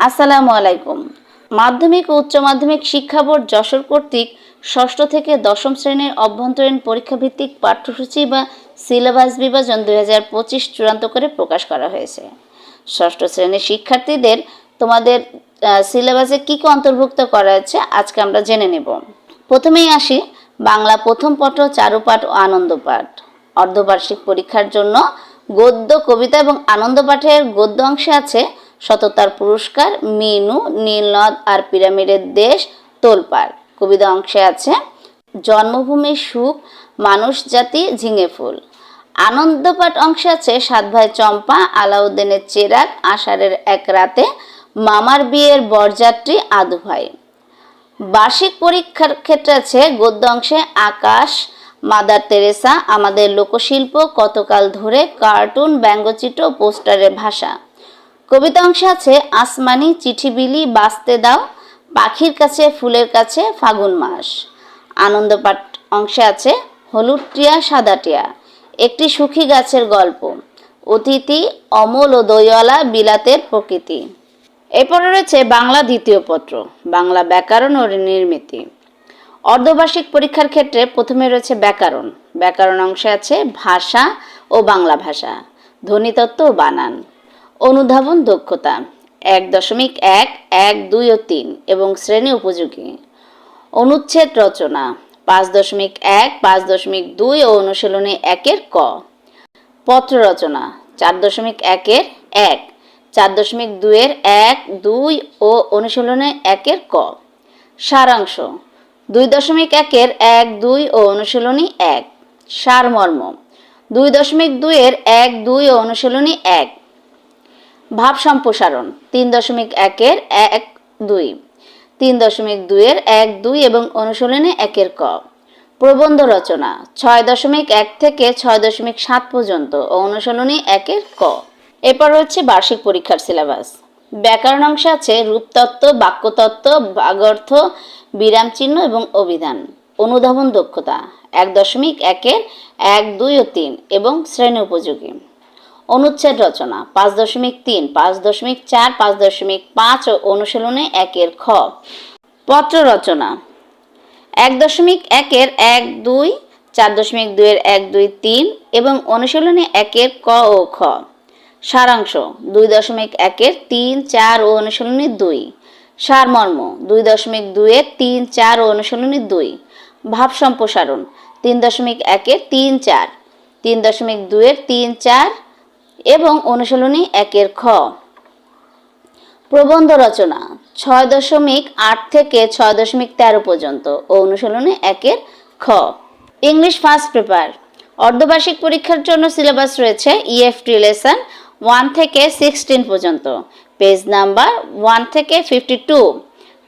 আসসালামু আলাইকুম। মাধ্যমিক ও উচ্চ মাধ্যমিক শিক্ষা বোর্ড যশোর কর্তৃক ষষ্ঠ থেকে দশম শ্রেণির অভ্যন্তরীণ পরীক্ষা ভিত্তিক পাঠ্যসূচি বা সিলেবাস বিভাজন দুই হাজার পঁচিশ চূড়ান্ত করে প্রকাশ করা হয়েছে। ষষ্ঠ শ্রেণির শিক্ষার্থীদের তোমাদের সিলেবাসে কী কী অন্তর্ভুক্ত করা হয়েছে আজকে আমরা জেনে নেব। প্রথমেই আসি বাংলা প্রথম পত্র চারুপাঠ ও আনন্দ পাঠ। অর্ধবার্ষিক পরীক্ষার জন্য গদ্য, কবিতা এবং আনন্দ পাঠের গদ্য অংশে আছে সততার পুরস্কার, মিনু, নীলনদ আর পিরামিডের দেশ তোলপাড়। কবিতা অংশে আছে, জন্মভূমির সুখ, মানুষ জাতি ঝিঙে ফুল। আনন্দপাঠ অংশে আছে, সাত ভাই চম্পা, আলাউদ্দিনের চেরাগ, আষাঢ়ের এক রাতে, মামার বিয়ের বরযাত্রী, আদু ভাই। বার্ষিক পরীক্ষার ক্ষেত্রে আছে, গদ্য অংশে, আকাশ, মাদার তেরেসা, আমাদের লোকশিল্প, কতকাল ধরে কার্টুন, ব্যঙ্গচিত্র, পোস্টারের ভাষা। কবিতা অংশে আছে, আসমানি চিঠি বিলি বাঁচতে দাও, পাখির কাছে, ফুলের কাছে ফাগুন মাস। আনন্দ পাঠ অংশে আছে, হলুদ টিয়া, সাদা টিয়া। একটি সুখী গাছের গল্প, অতিথি অমল ও দইওয়ালা বিলাতের প্রকৃতি। এরপরে রয়েছে বাংলা দ্বিতীয় পত্র, বাংলা ব্যাকরণ ও নির্মিতি। অর্ধবার্ষিক পরীক্ষার ক্ষেত্রে প্রথমে রয়েছে ব্যাকরণ ব্যাকরণ অংশে আছে ভাষা ও বাংলা ভাষা ধ্বনিতত্ত্ব ও বানান। অনুধাবন দক্ষতা এক দশমিক এক এক, দুই ও তিন এবং শ্রেণি উপযোগী। অনুচ্ছেদ রচনা পাঁচ দশমিক এক, পাঁচ দশমিক দুই ও অনুশীলনী একের ক। পত্র রচনা চার দশমিক একের এক, চার দশমিক দুইয়ের এক, দুই ও অনুশীলনে একের ক। সারাংশ দুই দশমিক একের এক, দুই ও অনুশীলনী এক। সারমর্ম দুই দশমিক দুইয়ের এক, দুই ও অনুশীলনী এক। ভাব সম্প্রসারণ তিন দশমিক একের এক দুই, তিন দশমিক দুইয়ের এক দুই এবং অনুশীলনে একের ক। প্রবন্ধ রচনা, ছয় দশমিক এক থেকে ছয় দশমিক সাত পর্যন্ত ও অনুশীলনী একের ক। এরপর হচ্ছে বার্ষিক পরীক্ষার সিলেবাস। ব্যাকরণ অংশে আছে রূপতত্ত্ব, বাক্যতত্ত্ব বাগর্থ বিরাম চিহ্ন এবং অভিধান। অনুধাবন দক্ষতা, এক দশমিক একের এক, দুই ও তিন এবং শ্রেণি উপযোগী। অনুচ্ছেদ রচনা, পাঁচ দশমিক তিন, পাঁচ দশমিক চার, পাঁচ দশমিক পাঁচ ও অনুশীলনে একের খ। পত্র রচনা, এক দশমিক একের এক, দুই, চার দশমিক দুইয়ের এক, দুই, তিন এবং অনুশীলনে একের ক ও খ। সারাংশ, দুই দশমিক একের তিন, চার ও অনুশীলনী দুই। সারমর্ম, দুই দশমিক দুইয়ের তিন, চার ও অনুশীলনী দুই। ভাব সম্প্রসারণ, তিন দশমিক একের তিন, চার। তিন দশমিক দুইয়ের তিন, চার এবং অনুশীলনী একের খ। প্রবন্ধ রচনা, ছয় দশমিক আট থেকে ছয় দশমিক তেরো পর্যন্ত ও অনুশীলনী একের খ। ইংলিশ ফার্স্ট পেপার, অর্ধবার্ষিক পরীক্ষার জন্য সিলেবাস রয়েছে ইএফটি লেসন ওয়ান থেকে সিক্সটিন পর্যন্ত পেজ নাম্বার ওয়ান থেকে fifty two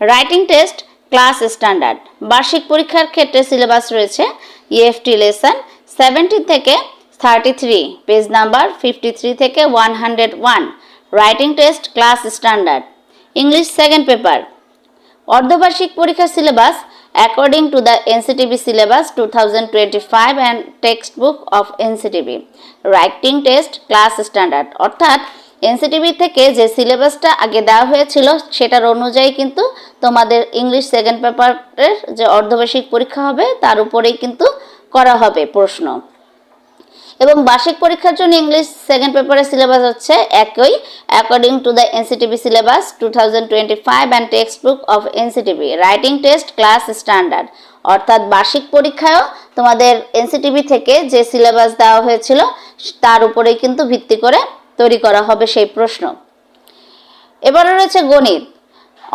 writing test class standard বার্ষিক পরীক্ষার ক্ষেত্রে সিলেবাস রয়েছে ইএফটি লেসন সেভেন্টিন থেকে thirty three page number fifty three থেকে one hundred one writing test class standard English second paper অর্ধবার্ষিক পরীক্ষার syllabus according to the NCTB syllabus two thousand twenty five and textbook of NCTB writing test class standard অর্থাৎ NCTB থেকে যে সিলেবাসটা আগে দেওয়া হয়েছিল সেটার অনুযায়ী কিন্তু তোমাদের ইংলিশ সেকেন্ড পেপারের যে অর্ধবার্ষিক পরীক্ষা হবে, তার উপরেই কিন্তু করা হবে প্রশ্ন। এবং বার্ষিক পরীক্ষার জন্য ইংলিশ সেকেন্ড পেপারের সিলেবাস হচ্ছে একই according to the NCTB syllabus two thousand twenty five and textbook of NCTB writing test class standard অর্থাৎ বার্ষিক পরীক্ষায়ও তোমাদের এনসিটিভি থেকে যে সিলেবাস দেওয়া হয়েছিল, তার উপরেই কিন্তু ভিত্তি করে তৈরি করা হবে সেই প্রশ্ন। এবারে রয়েছে গণিত।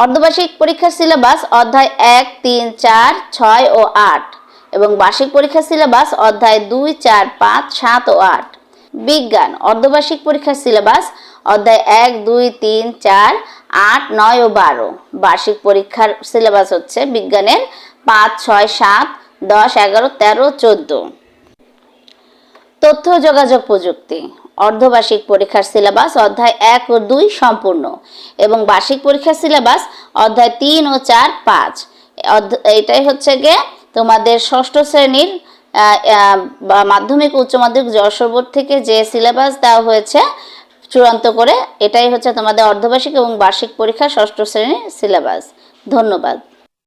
অর্ধবার্ষিক পরীক্ষার সিলেবাস অধ্যায় এক, তিন, চার, ছয় ও আট। এবং বার্ষিক পরীক্ষার সিলেবাস অধ্যায় দুই, চার, পাঁচ, সাত ও আট। বিজ্ঞান, অর্ধবার্ষিক পরীক্ষার সিলেবাস অধ্যায় এক, দুই, তিন, চার, আট, নয় ও বারো। বার্ষিক পরীক্ষার সিলেবাস হচ্ছে বিজ্ঞানের পাঁচ, ছয়, সাত, দশ, এগারো, তেরো, চোদ্দ। তথ্য যোগাযোগ প্রযুক্তি। অর্ধবার্ষিক পরীক্ষার সিলেবাস অধ্যায় এক ও দুই সম্পূর্ণ এবং বার্ষিক পরীক্ষার সিলেবাস অধ্যায় তিন ও চার, পাঁচ। এটাই হচ্ছে গিয়ে তোমাদের ষষ্ঠ শ্রেণির মাধ্যমিক উচ্চ মাধ্যমিক যশোর বোর্ড থেকে যে সিলেবাস দেওয়া হয়েছে, চূড়ান্ত করে এটাই হচ্ছে তোমাদের অর্ধবার্ষিক এবং বার্ষিক পরীক্ষা ষষ্ঠ শ্রেণির সিলেবাস ধন্যবাদ।